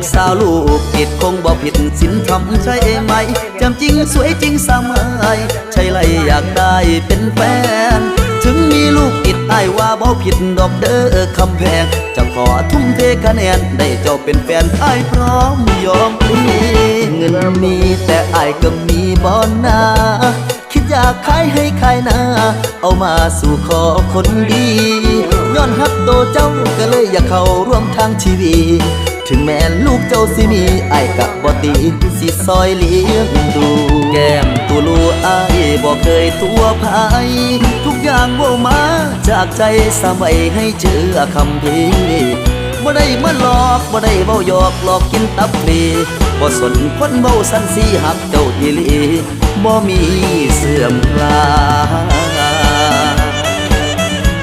กสาวลูกผิดคงบ่ผิดสินทำใช่ไหมจำจริงสวยจริงสมัยใช่ไรอยากได้เป็นแฟน ถึงมีลูกติดไอว่าบ่ผิดดอกเด้อคำแพง จะขอทุ่มเทคะแนนได้เจ้าเป็นแฟนไอพร้อมยอมพลีเงินมีแต่ไอ้ายก็มีบ่นาคิดอยากขายให้ขายนาเอามาสู่ขอคนดีย้อนฮักโตเจ้าก็เลยอยากเข้าร่วมทางชีวิต ถึงแม้ลูกเจ้าสิมีไอ้กับบอตีสิซอยเลี้ยงดู แก้มตูลูไอ้ายบอกเคยตัวพายทุกอย่างโบมาจากใจสมัยให้เชื่อคำพีบ่ได้มาหลอกบ่ได้เบ้าหยอกหลอกกินตับฟรีบ่สนคนเบ้าสันสีหักเจ้าอีลีบ่มีเสื่อม